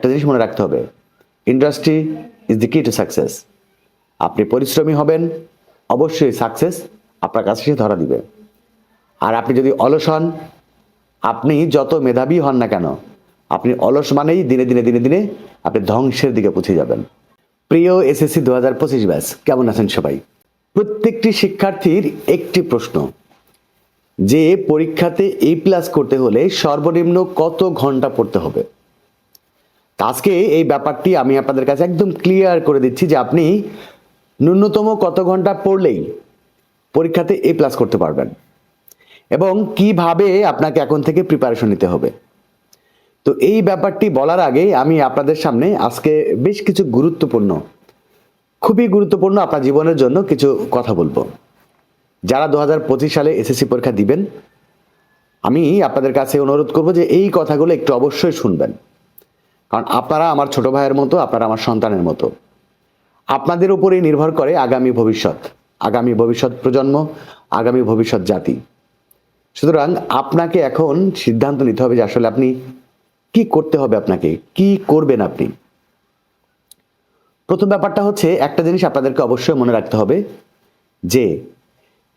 একটা জিনিস মনে রাখতে হবে industry is the key to success আপনি পরিশ্রমী হবেন, অবশ্যই সাকসেস আপনার কাছে সে ধরা দিবে। আর আপনি যদি অলস হন, আপনি যত মেধাবী হন না কেন, আপনি অলস মানেই দিনে দিনে দিনে দিনে আপনি ধ্বংসের দিকে পৌঁছে যাবেন। প্রিয় এসএসসি দু হাজার পঁচিশ ব্যাস, কেমন আছেন সবাই? প্রত্যেকটি শিক্ষার্থীর একটি প্রশ্ন, যে পরীক্ষাতে এ প্লাস করতে হলে সর্বনিম্ন কত ঘণ্টা পড়তে হবে? আজকে এই ব্যাপারটি আমি আপনাদের কাছে একদম ক্লিয়ার করে দিচ্ছি যে আপনি ন্যূনতম কত ঘণ্টা পড়লেই পরীক্ষাতে এ প্লাস করতে পারবেন এবং কীভাবে আপনাকে এখন থেকে প্রিপারেশন নিতে হবে। তো এই ব্যাপারটি বলার আগে আমি আপনাদের সামনে আজকে বেশ কিছু গুরুত্বপূর্ণ, খুবই গুরুত্বপূর্ণ আপনার জীবনের জন্য কিছু কথা বলব। যারা দু হাজার পঁচিশ সালে এসএসসি পরীক্ষা দিবেন, আমি আপনাদের কাছে অনুরোধ করব যে এই কথাগুলো একটু অবশ্যই শুনবেন। কারণ আপনারা আমার ছোট ভাইয়ের মতো, আপনারা আমার সন্তানের মতো। আপনাদের উপরেই নির্ভর করে আগামী ভবিষ্যৎ আগামী ভবিষ্যৎ প্রজন্ম, আগামী ভবিষ্যৎ জাতি। সুতরাং আপনাকে এখন সিদ্ধান্ত নিতে হবে যে আসলে আপনি কি করতে হবে আপনাকে, কি করবেন আপনি। প্রথম ব্যাপারটা হচ্ছে, একটা জিনিস আপনাদেরকে অবশ্যই মনে রাখতে হবে যে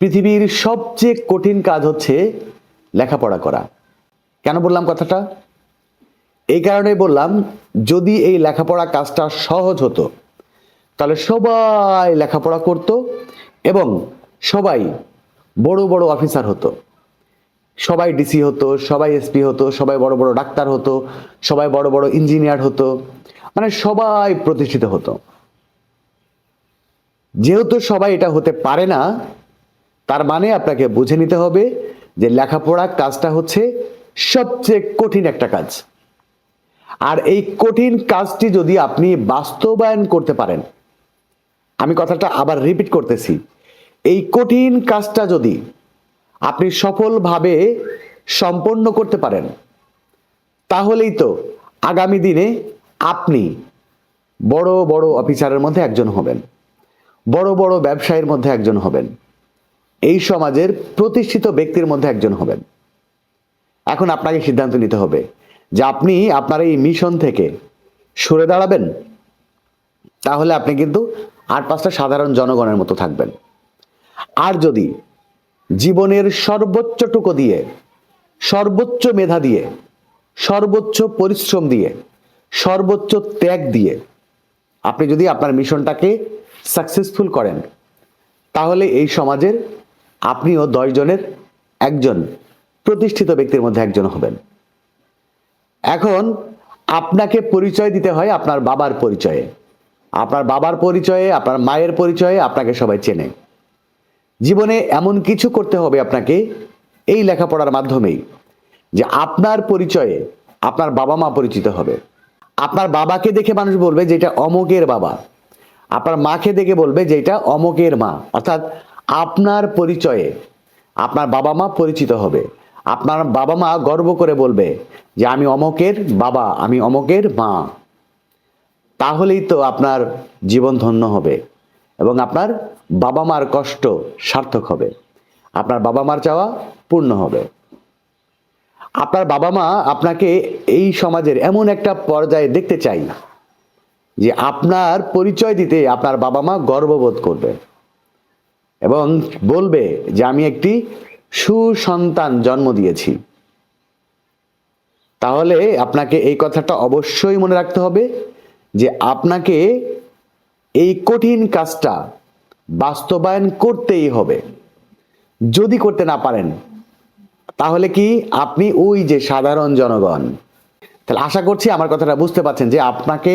পৃথিবীর সবচেয়ে কঠিন কাজ হচ্ছে লেখাপড়া করা। কেন বললাম কথাটা? এই কারণে বললাম, যদি এই লেখাপড়া কাজটা সহজ হতো, তাহলে সবাই লেখাপড়া করত এবং সবাই বড় বড় অফিসার হতো। সবাই ডিসি হতো, সবাই এসপি হতো, সবাই বড় বড় ডাক্তার হতো, সবাই বড় বড় ইঞ্জিনিয়ার হতো মানে সবাই প্রতিষ্ঠিত হতো। যেহেতু সবাই এটা হতে পারে না, তার মানে আপনাকে বুঝে নিতে হবে যে লেখাপড়া কাজটা হচ্ছে সবচেয়ে কঠিন একটা কাজ। আর এই কঠিন কাজটি যদি আপনি বাস্তবায়ন করতে পারেন, আমি কথাটা আবার রিপিট করতেছি, এই কঠিন কাজটা যদি আপনি সফলভাবে সম্পন্ন করতে পারেন, তাহলেই তো আগামী দিনে আপনি বড় বড় অফিসারের মধ্যে একজন হবেন, বড় বড় ব্যবসায়ীর মধ্যে একজন হবেন, এই সমাজের প্রতিষ্ঠিত ব্যক্তির মধ্যে একজন হবেন। এখন আপনাকে সিদ্ধান্ত নিতে হবে যে আপনি আপনার এই মিশন থেকে সরে দাঁড়াবেন, তাহলে আপনি কিন্তু আট পাঁচটা সাধারণ জনগণের মতো থাকবেন। আর যদি জীবনের সর্বোচ্চটুকু দিয়ে, সর্বোচ্চ মেধা দিয়ে, সর্বোচ্চ পরিশ্রম দিয়ে, সর্বোচ্চ ত্যাগ দিয়ে আপনি যদি আপনার মিশনটাকে সাকসেসফুল করেন, তাহলে এই সমাজের আপনিও দশ জনের একজন প্রতিষ্ঠিত ব্যক্তির মধ্যে একজন হবেন। এখন আপনাকে পরিচয় দিতে হয় আপনার বাবার পরিচয়ে। আপনার বাবার পরিচয়ে, আপনার মায়ের পরিচয়ে আপনাকে সবাই চেনে। জীবনে এমন কিছু করতে হবে আপনাকে এই লেখাপড়ার মাধ্যমেই যে আপনার পরিচয়ে আপনার বাবা মা পরিচিত হবে। আপনার বাবাকে দেখে মানুষ বলবে যে এটা অমকের বাবা। আপনার মাকে দেখে বলবে যে এটা অমকের মা। অর্থাৎ আপনার পরিচয়ে আপনার বাবা মা পরিচিত হবে। আপনার বাবা মা গর্ব করে বলবে যে, আমি অমকের বাবা, আমি অমকের মা। তাহলেই তো আপনার জীবন ধন্য হবে এবং আপনার বাবা মার কষ্ট সার্থক হবে। আপনার বাবা মার চাওয়া পূর্ণ হবে। আপনার বাবা মা আপনাকে এই সমাজের এমন একটা পর্যায়ে দেখতে চাই যে, আপনার পরিচয় দিতে আপনার বাবা মা গর্ববোধ করবে এবং বলবে যে, আমি একটি সুসন্তান জন্ম দিয়েছি। তাহলে আপনাকে এই কথাটা অবশ্যই মনে রাখতে হবে যে আপনাকে এই কঠিন কাজটা বাস্তবায়ন করতেই হবে। যদি করতে না পারেন, তাহলে কি আপনি ওই যে সাধারণ জনগণ। তাহলে আশা করছি আমার কথাটা বুঝতে পারছেন যে আপনাকে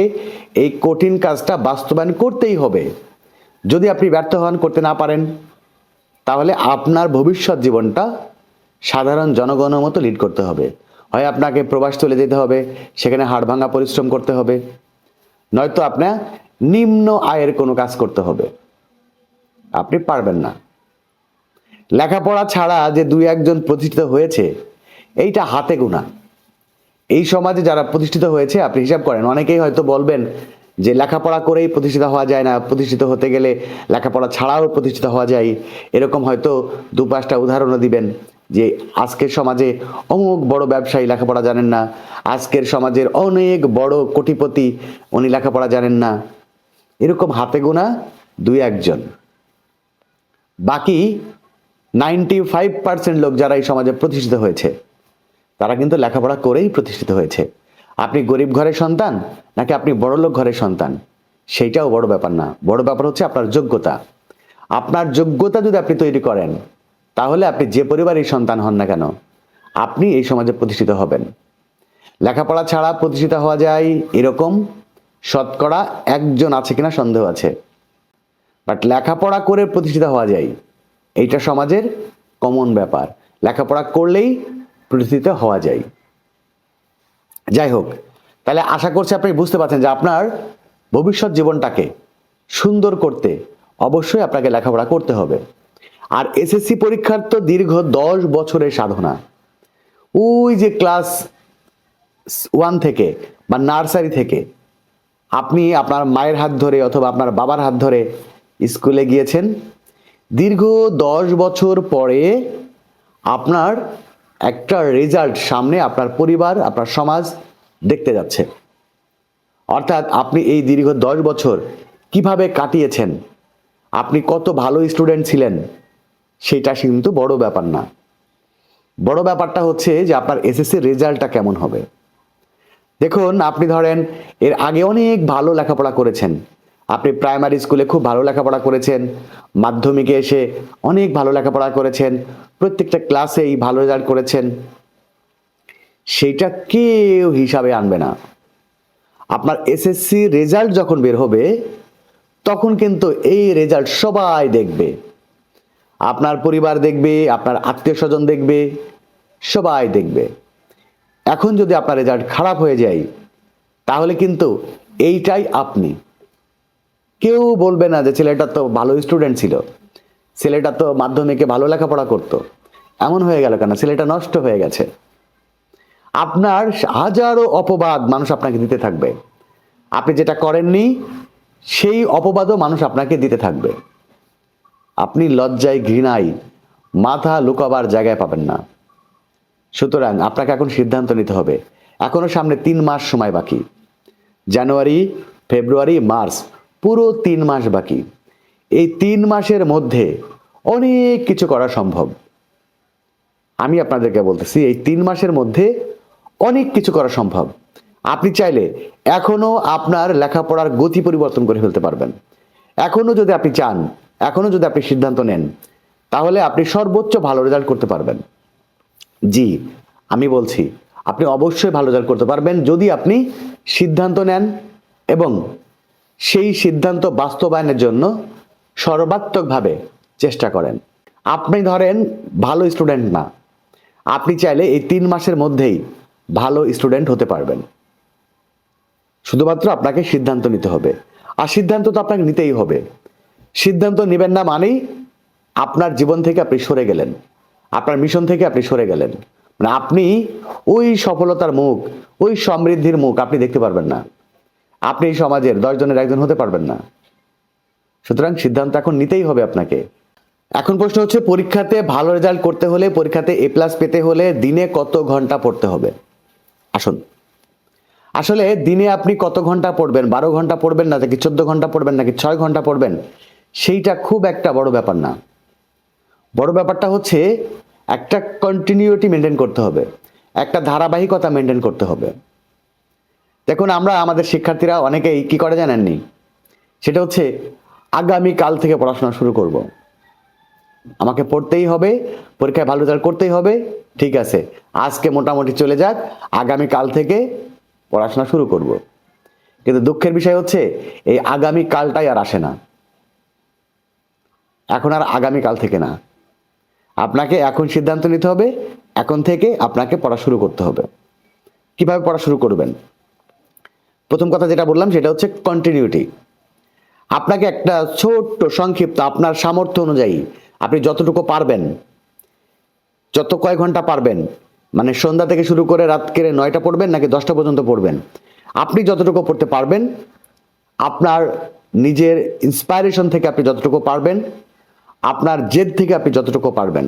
এই কঠিন কাজটা বাস্তবায়ন করতেই হবে। যদি আপনি ব্যর্থ হন, করতে না পারেন তাহলে আপনার ভবিষ্যৎ জীবনটা সাধারণ জনগণের মতো লিড করতে হবে। হয় আপনাকে প্রবাস চলে যেতে হবে, সেখানে হাড় ভাঙা পরিশ্রম করতে হবে, নয়তো আপনার নিম্ন আয়ের কোনো কাজ করতে হবে। আপনি পারবেন না। লেখাপড়া ছাড়া যে দুই একজন প্রতিষ্ঠিত হয়েছে, এইটা হাতে গোনা। এই সমাজে যারা প্রতিষ্ঠিত হয়েছে, আপনি হিসাব করেন, অনেকেই হয়তো বলবেন যে লেখাপড়া করেই প্রতিষ্ঠিত হওয়া যায় না, প্রতিষ্ঠিত হতে গেলে লেখাপড়া ছাড়াও প্রতিষ্ঠিত হওয়া যায়। এরকম হয়তো দু পাঁচটা উদাহরণও দিবেন যে আজকের সমাজে অমুক বড় ব্যবসায়ী লেখাপড়া জানেন না, আজকের সমাজের অনেক বড় কোটিপতি উনি লেখাপড়া জানেন না। এরকম হাতে গোনা দুই একজন। বাকি নাইনটি ফাইভ পার্সেন্ট লোক যারা এই সমাজে প্রতিষ্ঠিত হয়েছে, তারা কিন্তু লেখাপড়া করেই প্রতিষ্ঠিত হয়েছে। আপনি গরিব ঘরের সন্তান নাকি আপনি বড়লোক ঘরের সন্তান? সেইটাও বড় ব্যাপার না। বড় ব্যাপার হচ্ছে আপনার যোগ্যতা। আপনার যোগ্যতা যদি আপনি তৈরি করেন, তাহলে আপনি যে পরিবারের সন্তান হন না কেন, আপনি এই সমাজে প্রতিষ্ঠিত হবেন। লেখাপড়া ছাড়া প্রতিষ্ঠিত হওয়া যায় এরকম, শতকরা একজন আছে কিনা সন্দেহ আছে। বাট লেখাপড়া করে প্রতিষ্ঠিত হওয়া যায়, এইটা সমাজের কমন ব্যাপার। লেখাপড়া করলেই প্রতিষ্ঠিত হওয়া যায়। যাই হোক, তাহলে আশা করছি আপনি বুঝতে পারছেন যে আপনার ভবিষ্যৎ জীবনটাকে সুন্দর করতে অবশ্যই আপনাকে লেখাপড়া করতে হবে। আর এসএসসি পরীক্ষার তো দীর্ঘ দশ বছরের সাধনা। ওই যে ক্লাস ওয়ান থেকে বা নার্সারি থেকে আপনি আপনার মায়ের হাত ধরে অথবা আপনার বাবার হাত ধরে স্কুলে গিয়েছেন। দীর্ঘ দশ বছর পরে আপনার একটা রেজাল্ট সামনে আপনার পরিবার, আপনার সমাজ দেখতে যাচ্ছে। অর্থাৎ আপনি এই দীর্ঘ দশ বছর কীভাবে কাটিয়েছেন, আপনি কত ভালো স্টুডেন্ট ছিলেন, সেটা কিন্তু বড় ব্যাপার না। বড় ব্যাপারটা হচ্ছে যে আপনার এসএসসি রেজাল্টটা কেমন হবে? দেখুন, আপনি ধরেন, এর আগে অনেক ভালো লেখাপড়া করেছেন আপনি প্রাইমারি স্কুলে খুব ভালো লেখাপড়া করেছেন, মাধ্যমিকে এসে অনেক ভালো লেখাপড়া করেছেন, প্রত্যেকটা ক্লাসেই ভালো রেজাল্ট করেছেন, সেইটা কেউ হিসাবে আনবে না। আপনার এসএসসি রেজাল্ট যখন বের হবে, তখন কিন্তু এই রেজাল্ট সবাই দেখবে। আপনার পরিবার দেখবে, আপনার আত্মীয় স্বজন দেখবে, সবাই দেখবে। এখন যদি আপনার রেজাল্ট খারাপ হয়ে যায়, তাহলে কিন্তু এইটাই আপনি। কেউ বলবে না যে ছেলেটা তো ভালো স্টুডেন্ট ছিল। ছেলেটা তো মাধ্যমিকে ভালো লেখাপড়া করতো। এমন হয়ে গেল কেন? ছেলেটা নষ্ট হয়ে গেছে। আপনার হাজারো অপবাদ মানুষ আপনাকে দিতে থাকবে। আপনি যেটা করেননি, সেই অপবাদও মানুষ আপনাকে দিতে থাকবে। আপনি লজ্জায় ঘৃণায় মাথা লুকাবার জায়গায় পাবেন না। সুতরাং আপনাকে এখন সিদ্ধান্ত নিতে হবে। এখনও সামনে তিন মাস সময় বাকি। জানুয়ারি, ফেব্রুয়ারি, মার্চ। পুরো তিন মাস বাকি। এই তিন মাসের মধ্যে অনেক কিছু করা সম্ভব। আমি আপনাদেরকে বলতেছি, এই তিন মাসের মধ্যে অনেক কিছু করা সম্ভব। আপনি চাইলে এখনও আপনার লেখাপড়ার গতি পরিবর্তন করে ফেলতে পারবেন। এখনও যদি আপনি চান, এখনও যদি আপনি সিদ্ধান্ত নেন, তাহলে আপনি সর্বোচ্চ ভালো রেজাল্ট করতে পারবেন। জি, আমি বলছি, আপনি অবশ্যই ভালো রেজাল্ট করতে পারবেন যদি আপনি সিদ্ধান্ত নেন এবং সেই সিদ্ধান্ত বাস্তবায়নের জন্য সর্বাত্মকভাবে চেষ্টা করেন। আপনি ধরেন ভালো স্টুডেন্ট না। আপনি চাইলে এই তিন মাসের মধ্যেই ভালো স্টুডেন্ট হতে পারবেন। শুধুমাত্র আপনাকে সিদ্ধান্ত নিতে হবে। আর সিদ্ধান্ত তো আপনাকে নিতেই হবে। সিদ্ধান্ত নেবেন না মানেই আপনার জীবন থেকে আপনি সরে গেলেন। আপনার মিশন থেকে আপনি সরে গেলেন। মানে আপনি ওই সফলতার মুখ, ওই সমৃদ্ধির মুখ আপনি দেখতে পারবেন না। আপনি এই সমাজের দশ জনের একজন হতে পারবেন না। সুতরাং সিদ্ধান্ত এখন নিতেই হবে আপনাকে। এখন প্রশ্ন হচ্ছে, পরীক্ষাতে ভালো রেজাল্ট করতে হলে, পরীক্ষাতে এ প্লাস পেতে হলে দিনে কত ঘণ্টা পড়তে হবে? আসুন। আসলে দিনে আপনি কত ঘণ্টা পড়বেন? বারো ঘণ্টা পড়বেন না, নাকি চোদ্দ ঘণ্টা পড়বেন, নাকি ছয় ঘণ্টা পড়বেন? সেইটা খুব একটা বড় ব্যাপার না। বড় ব্যাপারটা হচ্ছে, একটা কন্টিনিউটি মেনটেন করতে হবে। একটা ধারাবাহিকতা মেনটেন করতে হবে। দেখুন, আমরা আমাদের শিক্ষার্থীরা অনেকেই কি করে জানেননি? সেটা হচ্ছে, আগামী কাল থেকে পড়াশোনা শুরু করব। আমাকে পড়তেই হবে, পরীক্ষায় ভালো রেজাল্ট করতেই হবে, ঠিক আছে। আজকে মোটামুটি চলে যাক, আগামী কাল থেকে পড়াশোনা শুরু করব। কিন্তু দুঃখের বিষয় হচ্ছে, এই আগামী কালটাই আর আসে না। এখন আর আগামী কাল থেকে না। আপনাকে এখন সিদ্ধান্ত নিতে হবে, এখন থেকে আপনাকে পড়া শুরু করতে হবে। কীভাবে পড়া শুরু করবেন? প্রথম কথা যেটা বললাম সেটা হচ্ছে কন্টিনিউটি আপনাকে একটা ছোট্ট সংক্ষিপ্ত আপনার সামর্থ্য অনুযায়ী আপনি যতটুকু পারবেন, যত কয় ঘণ্টা পারবেন মানে সন্ধ্যা থেকে শুরু করে রাত কেড়ে নয়টা পড়বেন নাকি দশটা পর্যন্ত পড়বেন, আপনি যতটুকু পড়তে পারবেন, আপনার নিজের ইন্সপায়ারেশন থেকে আপনি যতটুকু পারবেন, আপনার জেদ থেকে আপনি যতটুকু পারবেন,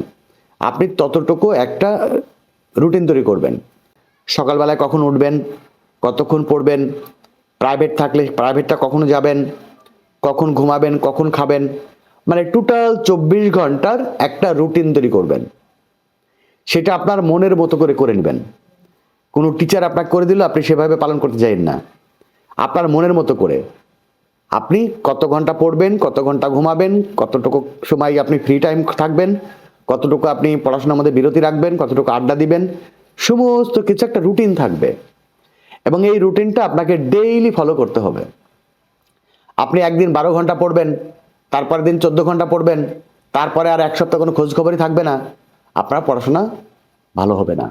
আপনি ততটুকু একটা রুটিন তৈরি করবেন। সকালবেলায় কখন উঠবেন কতক্ষণ পড়বেন? প্রাইভেট থাকলে প্রাইভেটটা কখন যাবেন? কখন ঘুমাবেন? কখন খাবেন? মানে টোটাল চব্বিশ ঘণ্টার একটা রুটিন তৈরি করবেন। সেটা আপনার মনের মতো করে করে নেবেন। কোনো টিচার আপনাকে করে দিল, আপনি সেভাবে পালন করতে চাইেন না। আপনার মনের মতো করে। আপনি কত ঘণ্টা পড়বেন, কত ঘণ্টা ঘুমাবেন, কতটুকু সময় আপনি ফ্রি টাইম থাকবেন, কতটুকু আপনি পড়াশোনার মধ্যে বিরতি রাখবেন, কতটুকু আড্ডা দিবেন, সমস্ত কিছু একটা রুটিন থাকবে। এবং এই রুটিনটা আপনাকে ডেইলি ফলো করতে হবে। আপনি একদিন বারো ঘণ্টা পড়বেন, তারপরের দিন চোদ্দ ঘণ্টা পড়বেন, তারপরে আর এক সপ্তাহ কোনো খোঁজখবরই থাকবে না, আপনার পড়াশোনা ভালো হবে না।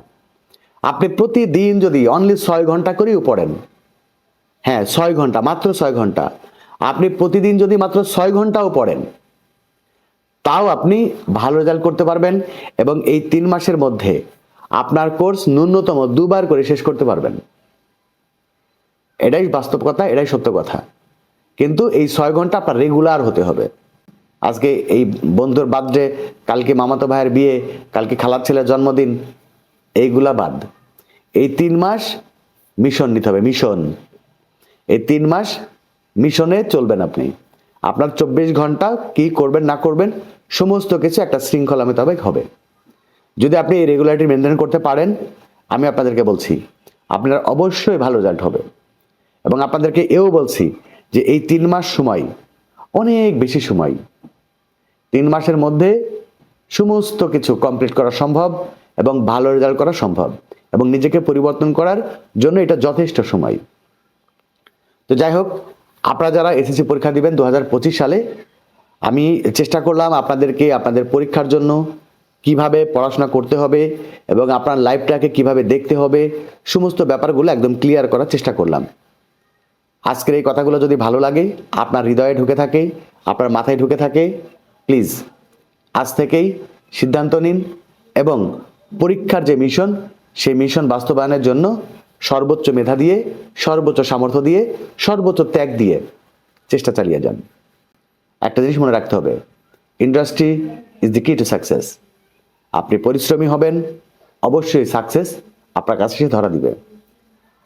আপনি প্রতিদিন যদি অনলি ছয় ঘণ্টা করেও পড়েন হ্যাঁ ছয় ঘণ্টা, মাত্র ছয় ঘণ্টা, আপনি প্রতিদিন যদি মাত্র ছয় ঘন্টাও পড়েন, তাও আপনি ভালো রেজাল্ট করতে পারবেন এবং এই তিন মাসের মধ্যে আপনার কোর্স ন্যূনতম দুবার করে শেষ করতে পারবেন। এটাই বাস্তব কথা, এটাই সত্য কথা। কিন্তু এই ছয় ঘণ্টা আপনার রেগুলার হতে হবে। আজকে এই বন্ধুর বার্থডে কালকে মামাতো ভাইয়ের বিয়ে, কালকে খালার ছেলের জন্মদিন, এইগুলা বাদ। এই তিন মাস মিশন নিতে হবে মিশন এই তিন মাস মিশনে চলবেন আপনি। আপনার চব্বিশ ঘণ্টা কি করবেন, না করবেন, সমস্ত কিছু একটা শৃঙ্খলা মোতাবেক হবে। যদি আপনি এই রেগুলারিটি মেনটেন করতে পারেন, আমি আপনাদেরকে বলছি, আপনার অবশ্যই ভালো রেজাল্ট হবে। এবং আপনাদেরকে এও বলছি যে এই তিন মাস সময়, অনেক বেশি সময়। তিন মাসের মধ্যে সমস্ত কিছু কমপ্লিট করা সম্ভব এবং ভালো রেজাল্ট করা সম্ভব এবং নিজেকে পরিবর্তন করার জন্য এটা যথেষ্ট সময়। তো যাই হোক, আপনারা যারা এসএসসি পরীক্ষা দিবেন দু হাজার পঁচিশ সালে, আমি চেষ্টা করলাম আপনাদেরকে আপনাদের পরীক্ষার জন্য কীভাবে পড়াশোনা করতে হবে এবং আপনার লাইফটাকে কীভাবে দেখতে হবে, সমস্ত ব্যাপারগুলো একদম ক্লিয়ার করার চেষ্টা করলাম। আজকের এই কথাগুলো যদি ভালো লাগে, আপনার হৃদয়ে ঢুকে থাকে, আপনার মাথায় ঢুকে থাকে প্লিজ আজ থেকেই সিদ্ধান্ত নিন এবং পরীক্ষার যে মিশন সেই মিশন বাস্তবায়নের জন্য সর্বোচ্চ মেধা দিয়ে, সর্বোচ্চ সামর্থ্য দিয়ে, সর্বোচ্চ ত্যাগ দিয়ে চেষ্টা চালিয়ে যান। একটা জিনিস মনে রাখতে হবে ইন্ডাস্ট্রি ইজ দি কি টু সাকসেস আপনি পরিশ্রমী হবেন, অবশ্যই সাকসেস আপনার কাছে সে ধরা দিবে।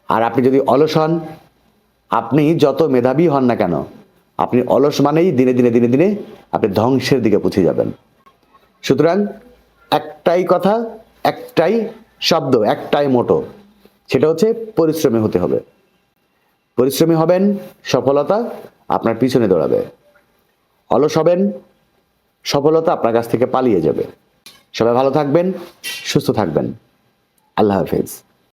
আর আপনি যদি অলস হন আপনি যত মেধাবী হন না কেন, আপনি অলস মানেই দিনে দিনে দিনে দিনে আপনি ধ্বংসের দিকে পৌঁছে যাবেন। সুতরাং একটাই কথা, একটাই শব্দ, একটাই মোটো, সেটা হচ্ছে পরিশ্রমী হতে হবে। পরিশ্রমী হবেন, সফলতা আপনার পিছনে দৌড়াবে। অলস হবেন, সফলতা আপনার কাছ থেকে পালিয়ে যাবে। সবাই ভালো থাকবেন, সুস্থ থাকবেন। আল্লাহ হাফেজ।